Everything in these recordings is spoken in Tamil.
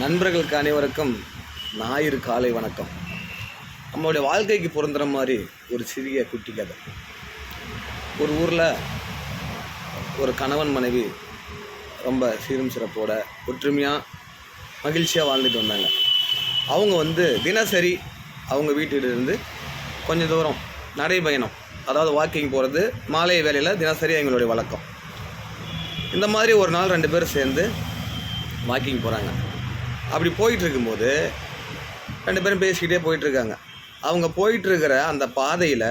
நண்பர்களுக்கு அனைவருக்கும் ஞாயிறு காலை வணக்கம். நம்மளுடைய வாழ்க்கைக்கு பொருந்துகிற மாதிரி ஒரு சிறிய குட்டி கதை. ஒரு ஊரில் ஒரு கணவன் மனைவி ரொம்ப சீரும் சிறப்போட ஒற்றுமையாக மகிழ்ச்சியாக வாழ்ந்துட்டு வந்தாங்க. அவங்க வந்து தினசரி அவங்க வீட்டிலிருந்து கொஞ்சம் தூரம் நடைபயணம் அதாவது வாக்கிங் போகிறது மாலை வேலையில் தினசரி எங்களுடைய வழக்கம். இந்த மாதிரி ஒரு நாள் ரெண்டு பேரும் சேர்ந்து வாக்கிங் போகிறாங்க அப்படி போயிட்டு இருக்கும்போது ரெண்டு பேரும் பேசிக்கிட்டே போயிட்டுருக்காங்க. அவங்க போயிட்டுருக்கிற அந்த பாதையில்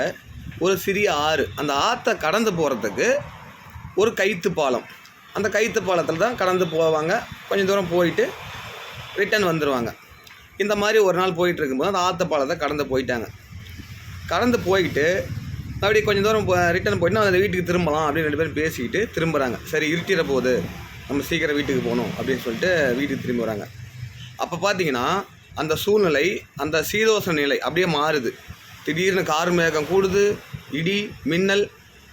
ஒரு சிறிய ஆறு அந்த ஆற்றை கடந்து போகிறதுக்கு ஒரு கைத்து பாலம். அந்த கைத்து பாலத்தில் தான் கடந்து போவாங்க. கொஞ்சம் தூரம் போயிட்டு ரிட்டன் வந்துடுவாங்க இந்த மாதிரி ஒரு நாள் போயிட்டு இருக்கும்போது அந்த ஆற்று பாலத்தை கடந்து போயிட்டாங்க. கடந்து போயிட்டு அப்படியே கொஞ்சம் தூரம் ரிட்டன் போயிட்டு அந்த வீட்டுக்கு திரும்பலாம் அப்படின்னு ரெண்டு பேரும் பேசிக்கிட்டு திரும்புகிறாங்க சரி இருட்டிட போகுது. நம்ம சீக்கிரம் வீட்டுக்கு போகணும் அப்படின்னு சொல்லிட்டு வீட்டுக்கு திரும்பி வராங்க. அப்போ பார்த்தீங்கன்னா அந்த சூழ்நிலை அந்த சீதோஷ நிலை அப்படியே மாறுது. திடீர்னு கார் மேகம் கூடுது இடி மின்னல்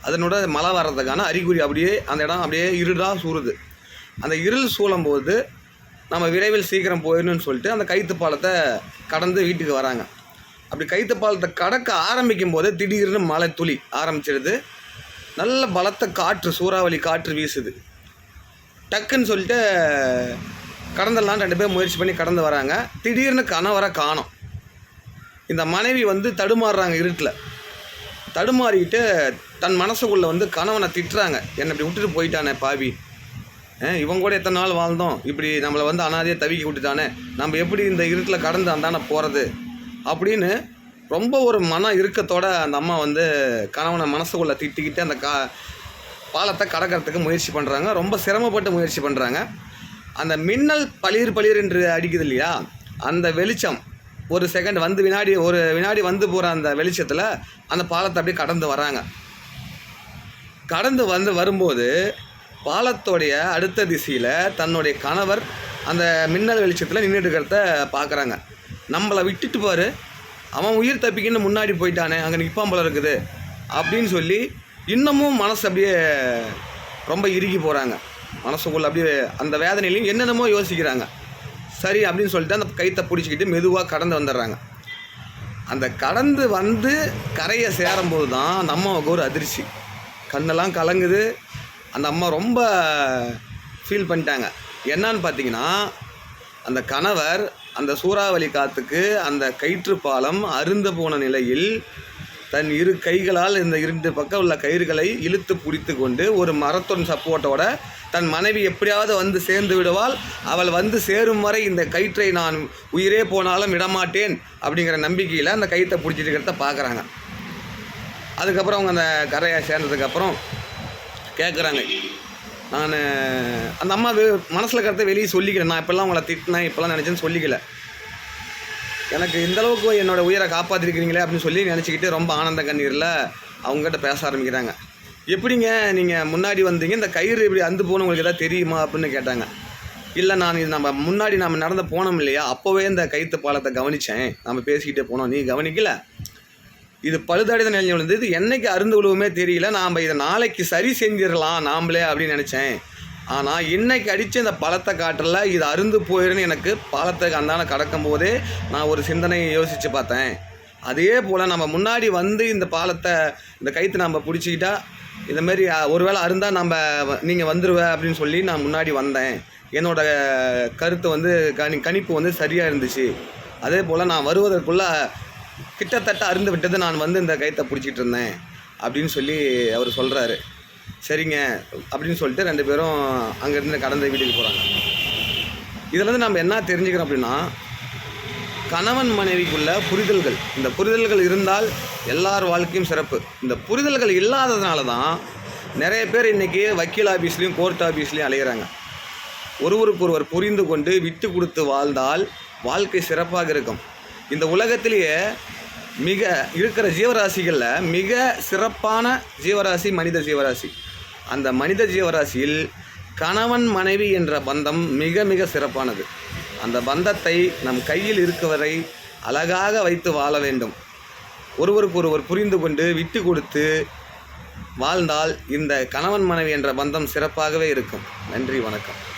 அதனோட மழை வர்றதுக்கான அறிகுறி அப்படியே அந்த இடம் அப்படியே இருடாக சூறுது. அந்த இருள் சூழும்போது நம்ம விரைவில் சீக்கிரம் போயிடணும்னு சொல்லிட்டு அந்த கைத்து பாலத்தை கடந்து வீட்டுக்கு வராங்க. அப்படி கைத்து பாலத்தை கடக்க ஆரம்பிக்கும் போது திடீர்னு மழை துளி ஆரம்பிச்சிடுது. நல்ல பலத்த காற்று சூறாவளி காற்று வீசுது. டக்குன்னு சொல்லிட்டு கடந்துடலாம் ரெண்டு பேரும் முயற்சி பண்ணி கடந்து வராங்க. திடீர்னு கணவரை காணும். இந்த மனைவி வந்து தடுமாறுறாங்க இருட்டில். தடுமாறிக்கிட்டு தன் மனசுக்குள்ளே வந்து கணவனை திட்டுறாங்க. என்னை இப்படி விட்டுட்டு போயிட்டானே பாவி. அஹ் இவன் கூட எத்தனை நாள் வாழ்ந்தோம். இப்படி நம்மளை வந்து அனாதையை தவிக்க விட்டுட்டானே. நம்ம எப்படி இந்த இருட்டில் கடந்து அந்தானே போகிறது அப்படின்னு ரொம்ப ஒரு மன இறுக்கத்தோடு அந்த அம்மா வந்து கணவனை மனசுக்குள்ளே திட்டிக்கிட்டு அந்த கா பாலத்தை கடக்கிறதுக்கு முயற்சி பண்ணுறாங்க ரொம்ப சிரமப்பட்டு முயற்சி பண்ணுறாங்க அந்த மின்னல் பளிர் பளிர் என்று அடிக்குது இல்லையா? அந்த வெளிச்சம் ஒரு செகண்ட் வந்து வினாடி ஒரு வினாடி வந்து போகிற அந்த வெளிச்சத்தில் அந்த பாலத்தை அப்படியே கடந்து வராங்க கடந்து வந்து வரும்போது பாலத்தோடைய அடுத்த திசையில் தன்னுடைய கணவர் அந்த மின்னல் வெளிச்சத்தில் நின்றுட்டு இருக்கிறத பார்க்குறாங்க நம்மளை விட்டுட்டு பாரு. அவன் உயிர் தப்பிக்கின்னு முன்னாடி போயிட்டானே அங்கே நிற்பான் போல இருக்குது அப்படின்னு சொல்லி இன்னமும் மனசு அப்படியே ரொம்ப இறுகி போகிறாங்க மனசுக்குள்ள அப்படியே அந்த வேதனையிலையும் என்னென்னமோ யோசிக்கிறாங்க. சரி அப்படின்னு சொல்லிட்டு அந்த கைத்தை பிடிச்சிக்கிட்டு மெதுவாக கடந்து வந்துடுறாங்க. அந்த கடந்து வந்து கரையை சேரும்போது தான் அந்த அம்மாவுக்கு ஒரு அதிர்ச்சி. கண்ணெல்லாம் கலங்குது. அந்த அம்மா ரொம்ப ஃபீல் பண்ணிட்டாங்க. என்னன்னு பார்த்தீங்கன்னா அந்த கணவர் அந்த சூறாவளி காற்றுக்கு அந்த கயிற்று பாலம் அருந்து போன நிலையில் தன் இரு கைகளால் இந்த இரண்டு பக்கம் உள்ள கயிறுகளை இழுத்து பிடித்து கொண்டு ஒரு மரத்தொன் சப்போர்ட்டோட தன் மனைவி எப்படியாவது வந்து சேர்ந்து விடுவாள். அவள் வந்து சேரும் வரை இந்த கயிற்றை நான் உயிரே போனாலும் விடமாட்டேன் அப்படிங்கிற நம்பிக்கையில் அந்த கயிற்றை பிடிச்சிட்டு இருக்கிறத பார்க்குறாங்க. அதுக்கப்புறம் அவங்க அந்த கரையை சேர்ந்ததுக்கப்புறம் கேட்குறாங்க நான் அந்த அம்மா மனசில் இருக்கிறத வெளியே சொல்லிக்கிறேன் நான் இப்போல்லாம் உங்களை திட்டினேன் இப்போல்லாம் நினச்சேன்னு சொல்லிக்கல. எனக்கு இந்த அளவுக்கு உயிரை காப்பாற்றிருக்கிறீங்களே அப்படின்னு சொல்லி நினச்சிக்கிட்டு ரொம்ப ஆனந்த கண்ணீரில் அவங்ககிட்ட பேச ஆரம்பிக்கிறாங்க. எப்படிங்க நீங்கள் முன்னாடி வந்தீங்க? இந்த கயிறு இப்படி அந்து போன உங்களுக்கு எதாவது தெரியுமா அப்படின்னு கேட்டாங்க. இல்லை நான் இது நம்ம முன்னாடி நம்ம நடந்து போனோம் இல்லையா? அப்போவே இந்த கைத்து பாலத்தை கவனித்தேன் நம்ம பேசிக்கிட்டே போனோம். நீ கவனிக்கல? இது பழுதடைந்த நிலையில் விழுந்து இது என்னைக்கு அருந்து விழுவுமே தெரியல. நாம் இதை நாளைக்கு சரி செஞ்சிடலாம் நாம்ளே அப்படின்னு நினச்சேன். ஆனால் இன்னைக்கு அடித்து இந்த பழத்தை காட்டில் இது அருந்து போயிருன்னு எனக்கு பாலத்தை அந்தான கடக்கும் போதே நான் ஒரு சிந்தனையை யோசித்து பார்த்தேன். அதே போல் நம்ம முன்னாடி வந்து இந்த பாலத்தை இந்த கைத்து நம்ம பிடிச்சிக்கிட்டா இந்த மாதிரி ஒருவேளை அருந்தால் நம்ம நீங்கள் வந்துடுவ அப்படின்னு சொல்லி நான் முன்னாடி வந்தேன். என்னோட கருத்து வந்து கணி கணிப்பு வந்து சரியாக இருந்துச்சு. அதே போல் நான் வருவதற்குள்ளே கிட்டத்தட்ட அருந்து விட்டது நான் வந்து இந்த கைத்தை பிடிச்சிட்டு இருந்தேன் அப்படின்னு சொல்லி அவர் சொல்கிறாரு சரிங்க அப்படின்னு சொல்லிட்டு ரெண்டு பேரும் அங்கேருந்து கடந்த வீட்டுக்கு போகிறாங்க இதில் வந்து நம்ம என்ன தெரிஞ்சுக்கிறோம் அப்படின்னா கணவன் மனைவிக்குள்ள புரிதல்கள் இந்த புரிதல்கள் இருந்தால் எல்லார் வாழ்க்கையும் சிறப்பு. இந்த புரிதல்கள் இல்லாததுனால தான் நிறைய பேர் இன்றைக்கி வக்கீல் ஆஃபீஸ்லேயும் கோர்ட் ஆஃபீஸ்லேயும் அலையிறாங்க. ஒருவருக்கு ஒருவர் புரிந்து கொண்டு விட்டு கொடுத்து வாழ்ந்தால் வாழ்க்கை சிறப்பாக இருக்கும். இந்த உலகத்திலேயே மிக இருக்கிற ஜீவராசிகளில் மிக சிறப்பான ஜீவராசி மனித ஜீவராசி. அந்த மனித ஜீவராசியில் கணவன் மனைவி என்ற பந்தம் மிக மிக சிறப்பானது. அந்த பந்தத்தை நம் கையில் இருக்கவரை அழகாக வைத்து வாழ வேண்டும். ஒருவருக்கு ஒருவர் புரிந்து கொண்டு விட்டு கொடுத்து வாழ்ந்தால் இந்த கணவன் மனைவி என்ற பந்தம் சிறப்பாகவே இருக்கும். நன்றி வணக்கம்.